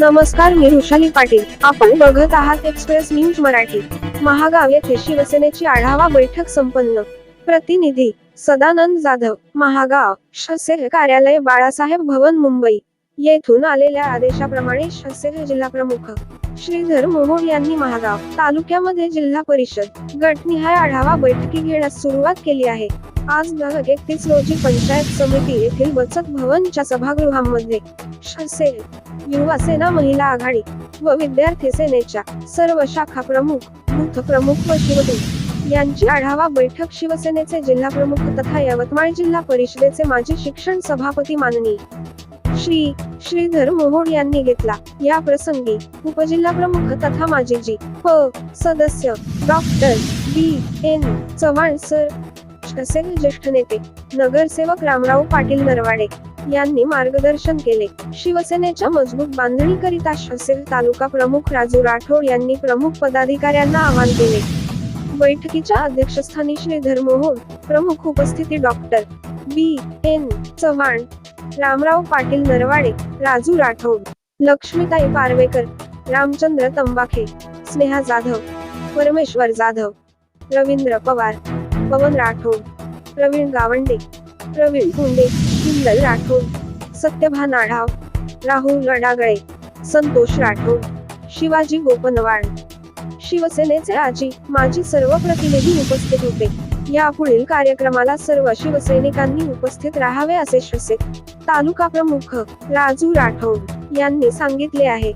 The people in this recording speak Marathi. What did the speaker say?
नमस्कार मी रुशाली पाटील. आपण बघत आहात एक्सप्रेस न्यूज मराठी. महागाव येथे शिवसेनेची आढावा बैठक संपन्न. प्रतिनिधी सदानंद जाधव महागाव शसेल कार्यालय बाळासाहेब भवन मुंबई. येथून आलेल्या आदेशाप्रमाणे शसेल जिल्हा प्रमुख श्रीधर मोहोळ यांनी महागाव तालुक्यामध्ये जिल्हा परिषद गटनिहाय आढावा बैठकी घेण्यास सुरुवात केली आहे. आज दिनांक एकतीस रोजी पंचायत समिती येथील बचत भवनच्या सभागृहामध्ये युवा सेना महिला आघाडी व विद्यार्थी सेनेच्या सर्व शाखा प्रमुख बूथ प्रमुख व शिवदूत यांची आढावा बैठक शिवसेनेचे जिल्हा प्रमुख तथा यवतमाळ जिल्हा परिषदेचे माजी शिक्षण सभापती माननीय श्री श्रीधर मोहोड यांनी घेतला. या प्रसंगी उपजिल्हा प्रमुख तथा माजी जी प सदस्य doctor B N Chavan sir असेल ज्येष्ठ नेते नगरसेवक रामराव पाटील नरवाडे यांनी मार्गदर्शन केले. शिवसेनेच्या मजबूत बांधणीकरिता शसेल तालुका प्रमुख राजू राठोड यांनी प्रमुख पदाधिकाऱ्यांना आवाहन केले. बैठकीच्या अध्यक्षस्थानी श्रीधर मोहोळ प्रमुख उपस्थिती doctor B. N. Chavan Ramrao Patil Narwade Raju Rathod Laxmitai Parvekar Ramchandra Tambakhe Sneha Jadhav Parmeshwar Jadhav Ravindra Pawar पवन राठोड प्रवीण गावंडे प्रवीण कुंडे हिंदल राठोड सत्यभान आढाव राहुल गडागळे संतोष राठोड शिवाजी गोपनवाड शिवसेनेचे आजी माजी सर्व प्रतिनिधी उपस्थित होते. यापुढील कार्यक्रमाला सर्व शिवसैनिकांनी उपस्थित राहावे असे श्वसित तालुका प्रमुख राजू राठोड यांनी सांगितले आहे.